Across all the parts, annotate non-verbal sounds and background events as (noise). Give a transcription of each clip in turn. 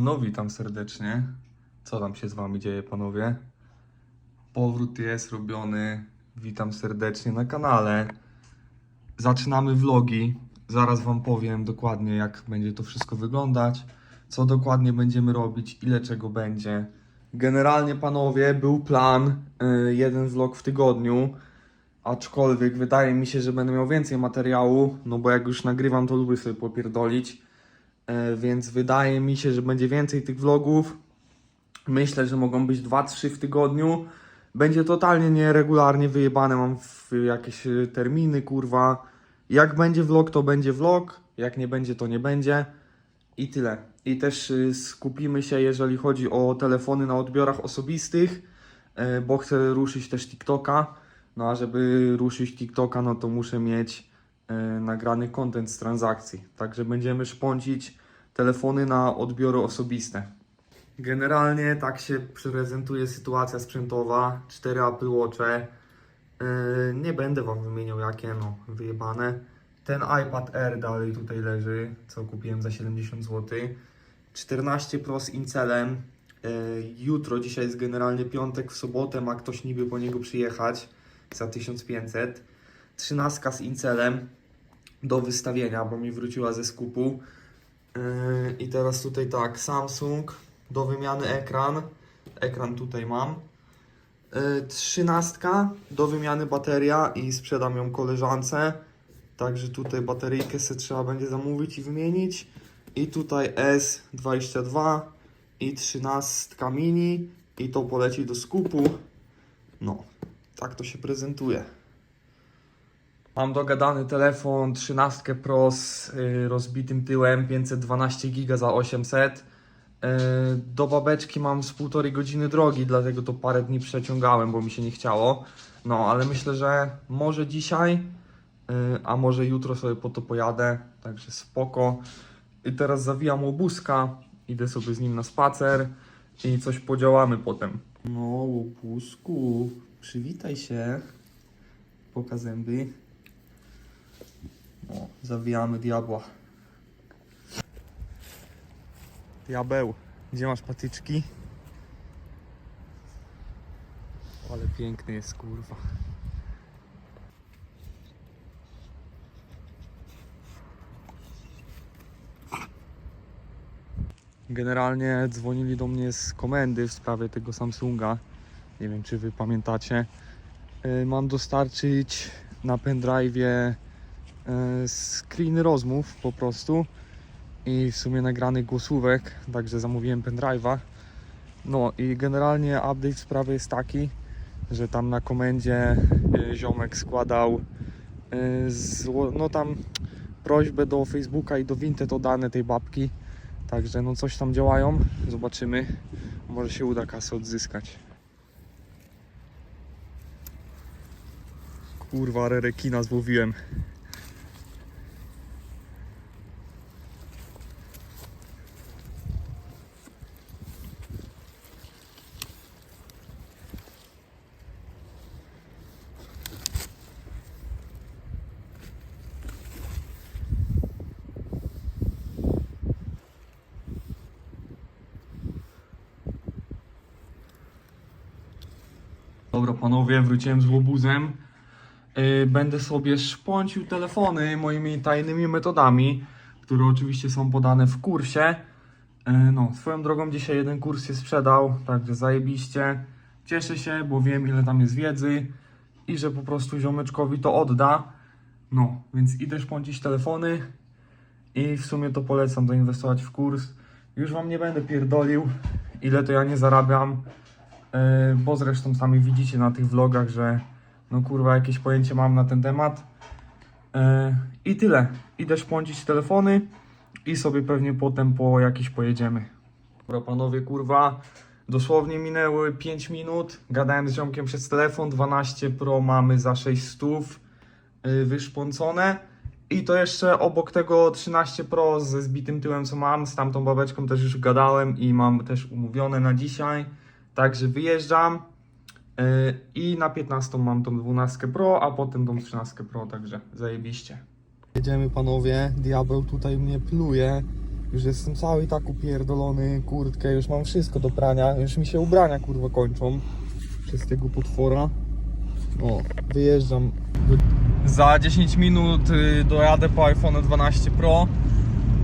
No witam serdecznie. Co tam się z wami dzieje, panowie? Powrót jest robiony. Witam serdecznie na kanale. Zaczynamy vlogi. Zaraz wam powiem dokładnie, jak będzie to wszystko wyglądać. Co dokładnie będziemy robić, ile czego będzie. Generalnie, panowie, był plan y, jeden vlog w tygodniu. Aczkolwiek wydaje mi się, że będę miał więcej materiału, no bo jak już nagrywam, to lubię sobie popierdolić. E, więc wydaje mi się, że będzie więcej tych vlogów. Myślę, że mogą być 2-3 w tygodniu. Będzie totalnie nieregularnie wyjebane, mam jakieś e, terminy, kurwa. Jak będzie vlog, to będzie vlog. Jak nie będzie, to nie będzie. I tyle. I też y, skupimy się, jeżeli chodzi o telefony na odbiorach osobistych, e, bo chcę ruszyć też TikToka. No a żeby ruszyć TikToka, no to muszę mieć e, nagrany content z transakcji. Także będziemy szpącić telefony na odbiory osobiste. Generalnie tak się prezentuje sytuacja sprzętowa. 4 Apple Watche. E, nie będę Wam wymieniał jakie, no wyjebane. Ten iPad Air dalej tutaj leży, co kupiłem za 70 zł. 14 Pro z Incelem. E, Jutro, dzisiaj jest generalnie piątek, w sobotę ma ktoś niby po niego przyjechać za 1500. 13 z Incelem do wystawienia, bo mi wróciła ze skupu. Yy, I teraz tutaj tak, Samsung do wymiany ekran. Ekran tutaj mam. Yy, 13 do wymiany bateria i sprzedam ją koleżance. Także tutaj bateryjkę sobie trzeba będzie zamówić i wymienić. I tutaj S22 i 13 mini i to poleci do skupu. No, tak to się prezentuje. Mam dogadany telefon 13 Pro z rozbitym tyłem, 512 giga za 800. Y, do babeczki mam z półtorej godziny drogi, dlatego to parę dni przeciągałem, bo mi się nie chciało. No, ale myślę, że może dzisiaj, y, a może jutro sobie po to pojadę, także spoko. I teraz zawijam łobuska, idę sobie z nim na spacer i coś podziałamy potem. No, łobuzku, przywitaj się. Poka zęby. O, zawijamy diabła. Diabeł, gdzie masz patyczki? Ale piękny jest, kurwa. Generalnie dzwonili do mnie z komendy w sprawie tego Samsunga. Nie wiem, czy wy pamiętacie. Yy, Mam dostarczyć na pendrive'ie e, screen rozmów po prostu i w sumie nagranych głosówek, także zamówiłem pendrive'a. No i generalnie update w sprawie jest taki, że tam na komendzie e, ziomek składał e, no tam prośbę do Facebooka i do Vinted o dane tej babki. Także no coś tam działają, zobaczymy. Może się uda kasę odzyskać. Kurwa, ale rekina złowiłem. Dobra panowie, wróciłem z łobuzem. Yy, Będę sobie szpącił telefony moimi tajnymi metodami, które oczywiście są podane w kursie. Yy, No, swoją drogą dzisiaj jeden kurs się sprzedał, także zajebiście. Cieszę się, bo wiem ile tam jest wiedzy i że po prostu ziomeczkowi to odda. No, więc idę szpącić telefony i w sumie to polecam doinwestować w kurs. Już wam nie będę pierdolił, ile to ja nie zarabiam, bo zresztą sami widzicie na tych vlogach, że no kurwa, jakieś pojęcie mam na ten temat. E, I tyle. Idę szpącić telefony i sobie pewnie potem po jakiś pojedziemy. Dobra panowie, kurwa, dosłownie minęły 5 minut. Gadałem z ziomkiem przez telefon. 12 Pro mamy za 600 yy, wyszpącone. I to jeszcze obok tego 13 Pro ze zbitym tyłem, co mam, z tamtą babeczką też już gadałem i mam też umówione na dzisiaj. Także wyjeżdżam. Yy, I na 15 mam tą 12 Pro, a potem tą 13 Pro, także zajebiście. Jedziemy panowie, diabeł tutaj mnie pluje, Już jestem cały tak upierdolony, kurtkę, już mam wszystko do prania, już mi się ubrania kurwa kończą przez tego potwora. O, wyjeżdżam. Za 10 minut y, dojadę po iPhone 12 Pro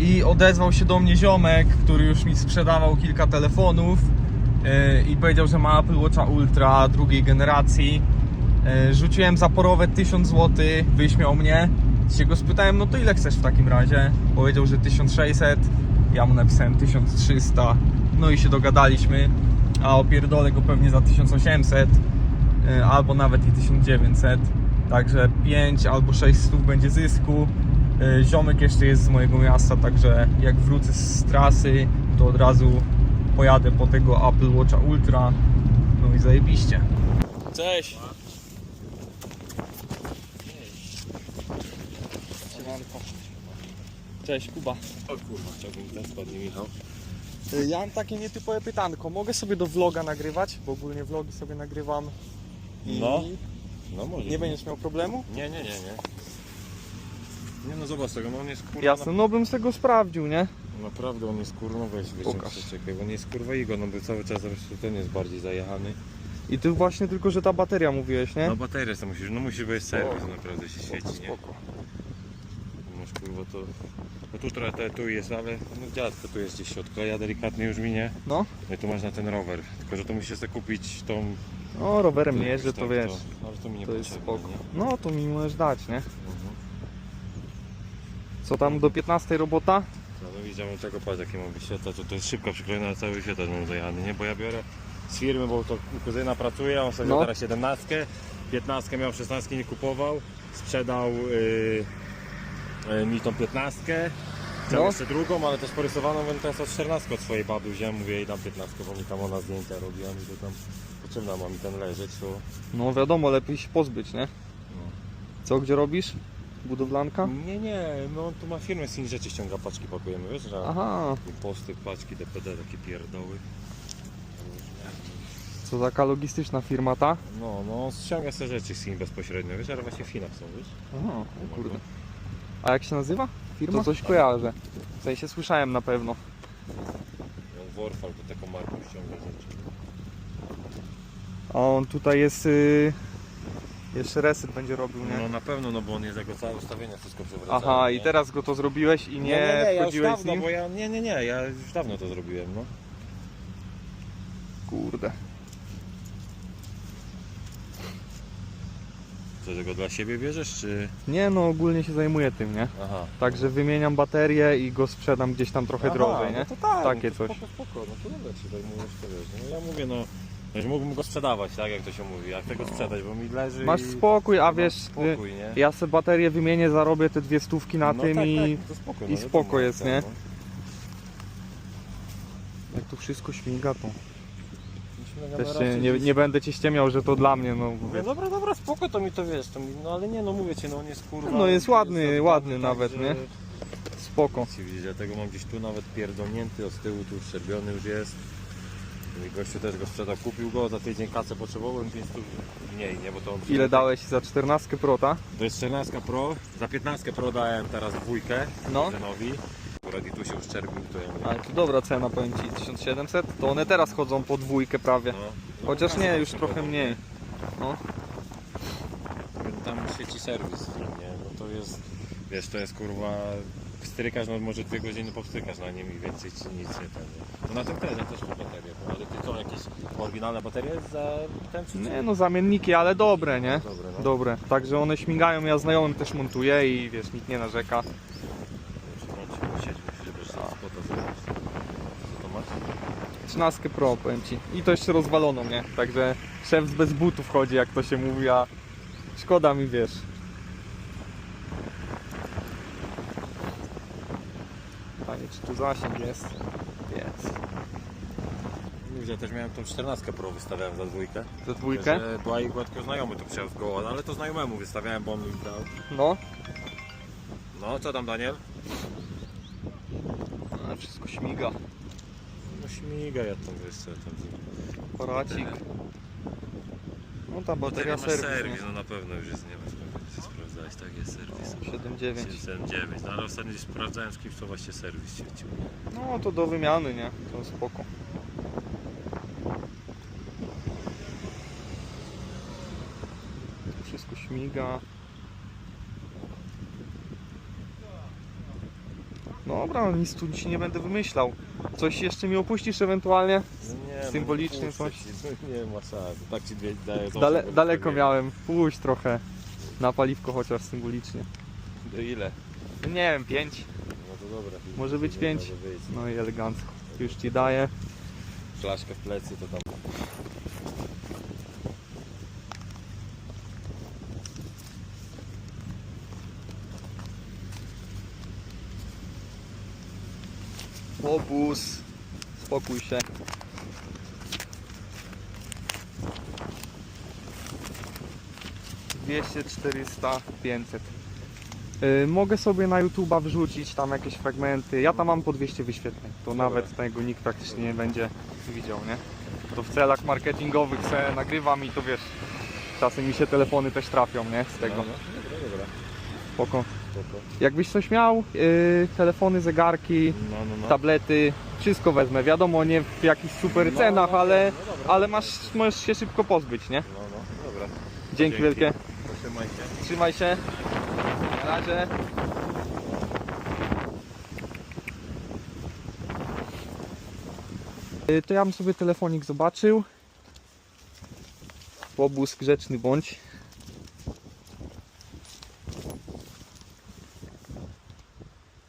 i odezwał się do mnie ziomek, który już mi sprzedawał kilka telefonów i powiedział, że ma Apple Watcha Ultra drugiej generacji. Yy, Rzuciłem zaporowe 1000 zł, wyśmiał mnie. Się go spytałem, no to ile chcesz w takim razie? Powiedział, że 1600, ja mu napisałem 1300, no i się dogadaliśmy, a opierdolę go pewnie za 1800 yy, albo nawet i 1900. Także 5 albo 6 stów będzie zysku. Ziomek jeszcze jest z mojego miasta, także jak wrócę z trasy, to od razu pojadę po tego Apple Watcha Ultra. No i zajebiście. Cześć. Cześć Kuba. O kurwa, chciałbym ten spadnie Michał. Y, Ja mam takie nietypowe pytanko. Mogę sobie do vloga nagrywać? Bo ogólnie vlogi sobie nagrywam. I No. No może. nie będziesz miał problemu? Nie, nie, nie, nie. Nie no zobacz tego, no on jest kurwa. Jasne, no bym z tego sprawdził, nie? Na, naprawdę on jest kurwa, weź Pokaż. wyciąg czekaj, bo on jest kurwa Igo, no bo cały czas zresztą ten jest bardziej zajechany. I ty właśnie tylko, że ta bateria mówiłeś, nie? No baterię to musisz, no musi być serwis, O. naprawdę się świeci, nie? Spoko. Masz kurwa to... No tu trochę tu jest, ale no dziadko tu jest gdzieś się odkleja delikatnie już minie. No, No i tu masz na ten rower, tylko że to musisz sobie kupić tą... no rowerem nie jeżdżę, to tak, wiesz. To, ale to mi nie To jest potrzebne, spoko. nie? No, to mi możesz dać, nie? Mhm. Co tam do 15 robota? No, widziałem tego, patrz jaki mam wyświetlacz, to, to jest szybko przyklejone na cały wyświetlacz mam zajechany, nie? Bo ja biorę z firmy, bo to u kuzyna pracuje, on sobie no. teraz 17, 15 miał, 16 nie kupował, sprzedał yy, yy, mi tą 15, chciał No. jeszcze drugą, ale też porysowaną, więc teraz od 14 od swojej baby wziąłem, mówię jej dam 15, bo mi tam ona zdjęcia robiła, mi to tam potrzebna ma mi ten leżeć, to... No wiadomo, lepiej się pozbyć, nie? No. Co, gdzie robisz? Budowlanka? Nie, nie, no on tu ma firmę z innych rzeczy ściąga, paczki pakujemy, wiesz, że Aha, posty, paczki, DPD, takie pierdoły. co taka logistyczna firma ta? No, no, ściąga sobie rzeczy z Chin bezpośrednio, wiesz, ale właśnie w Chinach są, wiesz? Aha, o kurde. A jak się nazywa? Firma? To coś kojarzę. W sensie słyszałem na pewno. On Warfal to taką marką ściąga rzeczy. A on tutaj jest... Y... Jeszcze reset będzie robił, nie? No na pewno, no bo on jest jako całe ustawienie wszystko przewraca. Aha, i teraz go to zrobiłeś i nie, nie, nie, nie ja już wchodziłeś dawno, z nim? bo ja, nie, nie, nie, ja już dawno to zrobiłem, no. Kurde. Co, tego dla siebie bierzesz, czy... Nie no, ogólnie się zajmuję tym, nie? Aha. Także wymieniam baterię i go sprzedam gdzieś tam trochę Aha, drożej, nie? No to tak, Takie no to coś. Spoko, spoko, no to dobra się zajmujesz, to wiesz, no ja mówię, no... Wiesz, mógłbym go sprzedawać, tak jak to się mówi, jak tego sprzedać, bo mi leży Masz i... spokój, a Masz wiesz, spokój, nie? ja sobie baterię wymienię, zarobię te dwie stówki na no tym tak, i tak, to spoko, i no, spoko wiadomo, jest, tak, nie? no. jak tu wszystko śmiga, to Musimy też na się razie nie, gdzieś- nie będę ci ściemiał, że to dla mnie, no Mówię, dobra, dobra, spoko, to mi to wiesz, to mi, no ale nie, no mówię ci, no on jest kurwa... No jest ładny, zadbany, ładny tak, nawet, nie? spoko. Ci widzisz, dlatego mam gdzieś tu nawet pierdolnięty, od tyłu tu szczerbiony już jest. Gościu też go sprzedał, kupił go, za tydzień kasę potrzebował, więc tu mniej, nie, bo to Ile dałeś za 14 prota? To jest 14 Pro, za 15 Pro dałem teraz dwójkę No. Zenowi. Akurat i tu się uszczerbił, to ja mówię, Ale to dobra cena, powiem ci, 1700, to one teraz chodzą po dwójkę prawie. no, no, Chociaż nie, już trochę mniej. No? Tam świeci serwis, nie, no to jest, wiesz, to jest kurwa, strykasz, no może dwie godziny powstrykasz na nim i więcej ci nic nie ten. To na tym ja też mam baterię, no, ale ty co, jakieś oryginalne baterie za ten czy nie no, zamienniki, ale dobre, nie? Dobre, no. Dobre, także one śmigają, ja znajomym też montuję i wiesz, nikt nie narzeka. Co to masz? 13 Pro, powiem ci. I to jeszcze rozwalono, nie? Także szef bez butów chodzi, jak to się mówi, a szkoda mi, wiesz. Panie, czy tu zasięg jest? Jest. Ja też miałem tą 14 Pro, wystawiałem za dwójkę. Za dwójkę? Że była i gładko znajomy to przyjął z Gołana, ale to znajomemu wystawiałem, bo on mi dał. No. No, co tam Daniel? Ale wszystko śmiga. No śmiga, ja tam wiesz co, tam... Aparacik. No ta bateria serwis, serwis, nie? no na pewno już jest, nie wiem, się sprawdza. dałeś, tak jest serwis. 7,9. 7,9, no ale ostatnio gdzieś sprawdzałem z kimś, to właśnie serwis świecił. No to do wymiany, nie? To spoko. Wszystko śmiga. Dobra, nic tu ci nie będę wymyślał. Coś jeszcze mi opuścisz ewentualnie? No nie, Symbolicznie no, coś? ci, (laughs) no, nie ma szans, tak ci dwie, daję Dale, daleko miałem. Pójść trochę. Na paliwko chociaż symbolicznie. nie- Do ile? No nie wiem, 5. No to dobra. Może być Nie pięć. może być. No i elegancko. Już ci daję. Flaszkę w plecy to tam. Obóz. Spokój się. Dwieście, 400, 500. Yy, mogę sobie na YouTube'a wrzucić tam jakieś fragmenty. Ja tam mam po 200 wyświetleń. To nawet tego nikt praktycznie nie będzie widział, nie? To w celach marketingowych se nagrywam i to wiesz, czasem mi się telefony też trafią, nie? Z tego. No, no, dobra, dobra. Spoko. Spoko. Jakbyś coś miał, yy, telefony, zegarki, No, no, no. tablety, wszystko wezmę. Wiadomo, nie w jakichś super No, cenach, no, ale, no dobra. ale masz, możesz się szybko pozbyć, nie? No, no, dobra. Dzięki, Dzięki. wielkie. Trzymajcie. Trzymaj się. Na razie. Y, To ja bym sobie telefonik zobaczył. Obóz grzeczny bądź.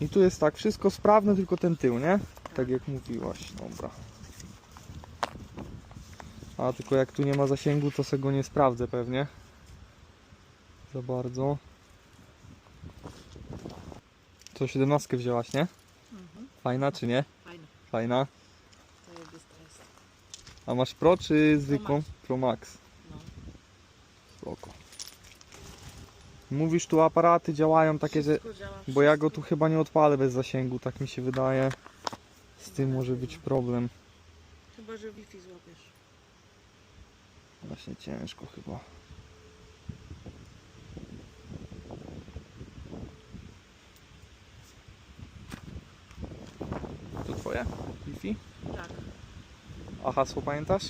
I tu jest tak, wszystko sprawne, tylko ten tył, nie? Tak jak mówiłaś, dobra. A tylko jak tu nie ma zasięgu, to sobie go nie sprawdzę pewnie. Za bardzo. To 17 wzięłaś, nie? Mhm. Fajna czy nie? Fajne, Fajna. zajebista jest. A masz Pro czy zwykłą? Pro Max. No. Spoko. Mówisz tu aparaty działają takie, że... Bo ja go tu chyba nie odpalę bez zasięgu, tak mi się wydaje. Z tym może być problem. Chyba, że Wi-Fi złapiesz. Właśnie ciężko chyba. To twoje? Wi-Fi? Tak. A hasło pamiętasz?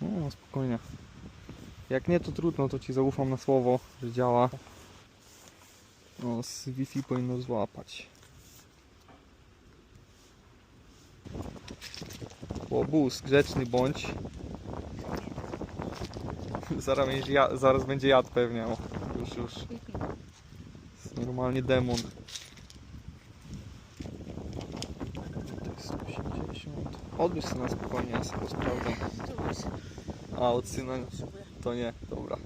No, spokojnie. Jak nie, to trudno, to ci zaufam na słowo, że działa. No, z Wi-Fi powinno złapać. Łobuz, grzeczny bądź. (laughs) Zaraz będzie, ja, zaraz będzie jad pewnie. O, już, już. Jest normalnie demon. To jest 180. Odbierz sobie na spokojnie, ja sobie. Zobacz, A, od syna to nie, dobra.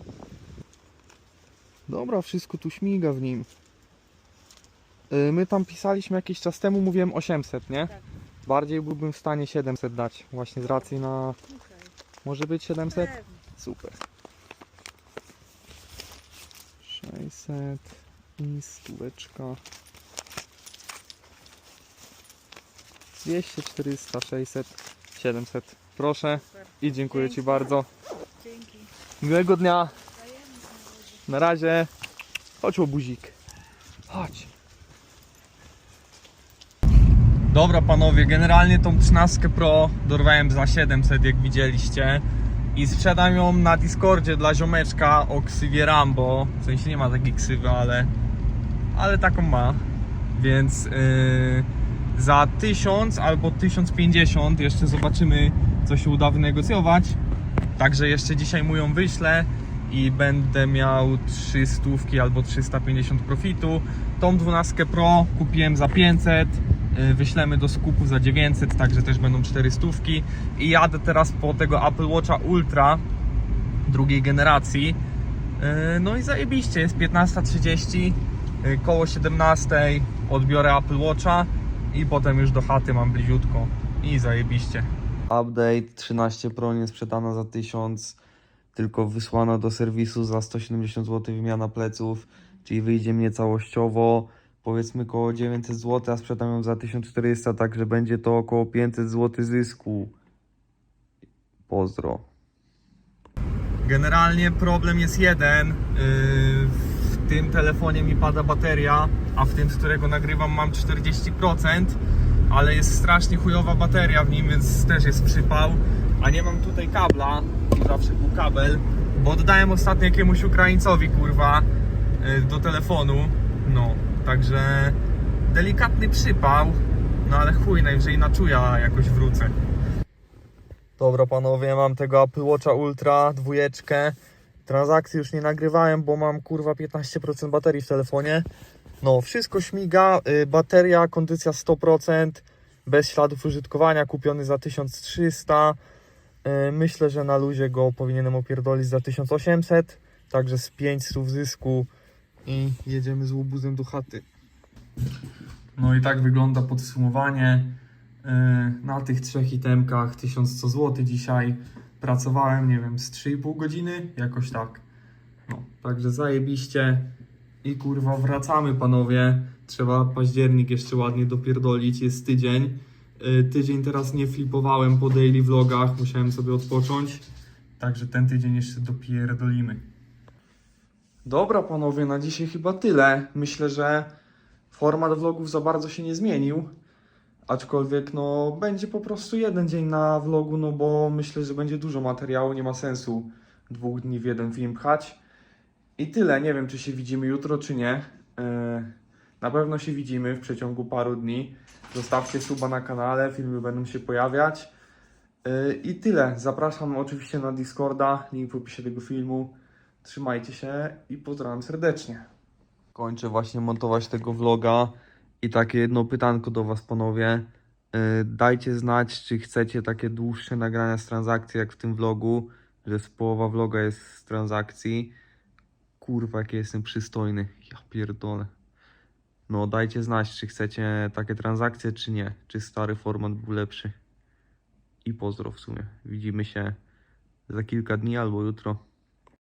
Dobra, wszystko tu śmiga w nim. Y, My tam pisaliśmy jakiś czas temu, mówiłem 800, nie? Tak. Bardziej byłbym w stanie 700 dać, właśnie z racji na... Okej. Może być 700? Pewnie. Super. 600 i stóweczka. 200, 400, 600, 700. Proszę i dziękuję Ci bardzo. Dzięki. Miłego dnia. Na razie. Chodź łobuzik. Chodź. Dobra panowie, generalnie tą 13 Pro dorwałem za 700 jak widzieliście i sprzedam ją na Discordzie dla ziomeczka o ksywie Rambo. W sensie nie ma takiej ksywy, ale, ale taką ma. Więc yy, za 1000 albo 1050 jeszcze zobaczymy co się uda wynegocjować. Także jeszcze dzisiaj mu ją wyślę i będę miał 300 albo 350 profitu. Tą 12 Pro kupiłem za 500, y, wyślemy do skupu za 900, także też będą 400 i jadę teraz po tego Apple Watcha Ultra drugiej generacji. Y, No i zajebiście, jest 15.30, y, koło 17 odbiorę Apple Watcha i potem już do chaty mam bliziutko i zajebiście. Update 13 Pro nie sprzedana za 1000, tylko wysłana do serwisu za 170 zł wymiana pleców, czyli wyjdzie mnie całościowo powiedzmy około 900 zł, a sprzedam ją za 1400, także będzie to około 500 zł zysku. Pozdro. Generalnie problem jest jeden. Yy, tym telefonie mi pada bateria, a w tym, z którego nagrywam, mam 40%, ale jest strasznie chujowa bateria w nim, więc też jest przypał. A nie mam tutaj kabla, tu zawsze był kabel, bo oddałem ostatnio jakiemuś Ukraińcowi, kurwa, yy, do telefonu. No, także delikatny przypał, no ale chuj, najwyżej na czuja jakoś wrócę. Dobra panowie, mam tego Apple Watcha Ultra, dwójeczkę. Transakcji już nie nagrywałem, bo mam kurwa 15% baterii w telefonie. No, wszystko śmiga, y, bateria, kondycja 100%, bez śladów użytkowania, kupiony za 1300. Y, Myślę, że na luzie go powinienem opierdolić za 1800, także z 5 słów zysku i jedziemy z łobuzem do chaty. No i tak wygląda podsumowanie. Yy, Na tych trzech itemkach 1100 zł dzisiaj pracowałem, nie wiem, z 3,5 godziny, jakoś tak. No, także zajebiście. I kurwa, wracamy panowie. Trzeba październik jeszcze ładnie dopierdolić, jest tydzień. Yy, Tydzień teraz nie flipowałem po daily vlogach, musiałem sobie odpocząć. Także ten tydzień jeszcze dopierdolimy. Dobra panowie, na dzisiaj chyba tyle. Myślę, że format vlogów za bardzo się nie zmienił. Aczkolwiek no będzie po prostu jeden dzień na vlogu, no bo myślę, że będzie dużo materiału, nie ma sensu dwóch dni w jeden film pchać. I tyle, nie wiem czy się widzimy jutro czy nie. Yy, Na pewno się widzimy w przeciągu paru dni. Zostawcie suba na kanale, filmy będą się pojawiać. Yy, I tyle, zapraszam oczywiście na Discorda, link w opisie tego filmu. Trzymajcie się i pozdrawiam serdecznie. Kończę właśnie montować tego vloga. I takie jedno pytanko do Was, panowie. Yy, Dajcie znać, czy chcecie takie dłuższe nagrania z transakcji, jak w tym vlogu, że z połowa vloga jest z transakcji. Kurwa, jaki jestem przystojny. Ja pierdolę. No, dajcie znać, czy chcecie takie transakcje, czy nie. Czy stary format był lepszy. I pozdro w sumie. Widzimy się za kilka dni albo jutro.